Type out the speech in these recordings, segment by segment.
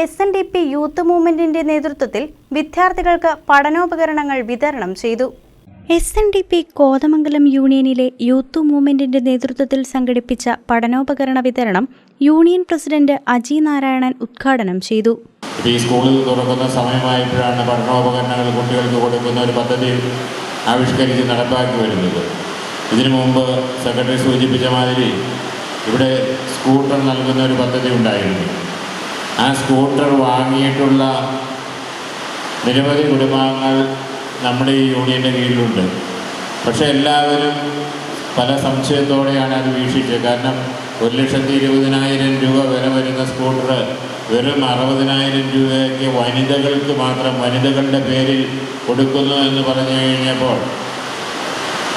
S N D P youth മൂവ്മെന്റിന്റെ നേതൃത്വത്തിൽ വിദ്യാർത്ഥികൾക്ക് പഠനോപകരണങ്ങൾ വിതരണം ചെയ്തു. S N D P Kothamangalam യൂണിയനിലെ youth മൂവ്മെന്റിന്റെ നേതൃത്വത്തിൽ സംഘടിപ്പിച്ച പഠനോപകരണ വിതരണം യൂണിയൻ പ്രസിഡന്റ് അജി നാരായണൻ ഉദ്ഘാടനം ചെയ്തു. ഈ സ്കൂളിൽ തുറക്കുന്ന സമയമായപ്പോഴാണ് പഠനോപകരണങ്ങൾ കുട്ടികൾക്ക് കൊടുക്കുന്ന ഒരു പദ്ധതി ആവിഷ്കരിച്ച് നടപ്പാക്കി വരുന്നത്. ഇതിനു മുമ്പ് സെക്രട്ടറി സൂചിപ്പിച്ച മാതിരി ഇവിടെ സ്കൂട്ടർ നൽകുന്ന ഒരു പദ്ധതി ഉണ്ടായിരുന്നു. ആ സ്കൂട്ടർ വാങ്ങിയിട്ടുള്ള നിരവധി കുടുംബാംഗങ്ങൾ നമ്മുടെ ഈ യൂണിയന്റെ കീഴിലുണ്ട്. പക്ഷേ എല്ലാവരും പല സംശയത്തോടെയാണ് അത് വീക്ഷിച്ചത്. കാരണം ഒരു ലക്ഷത്തി ഇരുപതിനായിരം രൂപ വില വരുന്ന സ്കൂട്ടർ വെറും അറുപതിനായിരം രൂപയ്ക്ക് വനിതകൾക്ക് മാത്രം വനിതകളുടെ പേരിൽ കൊടുക്കുന്നു എന്ന് പറഞ്ഞു കഴിഞ്ഞപ്പോൾ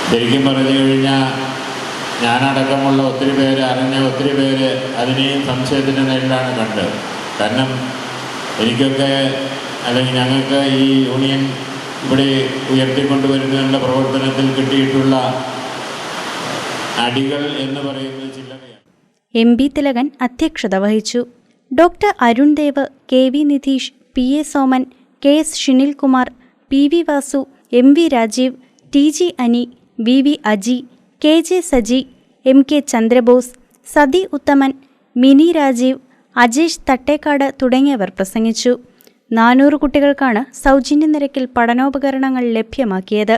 ശരിക്കും പറഞ്ഞു കഴിഞ്ഞാൽ ഞാനടക്കമുള്ള ഒത്തിരി പേര് അറിഞ്ഞ ഒത്തിരി പേര് അതിനെയും സംശയത്തിന്റെ നേരിലാണ് കണ്ടത്. കാരണം എനിക്കൊക്കെ അല്ലെങ്കിൽ ഞങ്ങൾക്ക് ഈ യൂണിയൻ ഇവിടെ ഉയർത്തിക്കൊണ്ടുവരുന്നതിനുള്ള പ്രവർത്തനത്തിൽ കിട്ടിയിട്ടുള്ള അടികൾ എന്ന് പറയുന്നത് ചില്ലറയാണ്. എം പി തിലകൻ അധ്യക്ഷത വഹിച്ചു. Doctor Arun Dev K V Nidheesh P A Soman K S Shinilkumar P V Vasu M V Rajeev T G Ani V V Aji K J Saji M K Chandrabose Sathi Uthaman Mini Rajeev Ajesh Thattekkad തുടങ്ങിയവർ പ്രസംഗിച്ചു. നാനൂറ് കുട്ടികൾക്കാണ് സൗജന്യ നിരക്കിൽ പഠനോപകരണങ്ങൾ ലഭ്യമാക്കിയത്.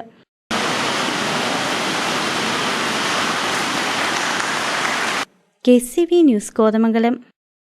K C V news Kothamangalam.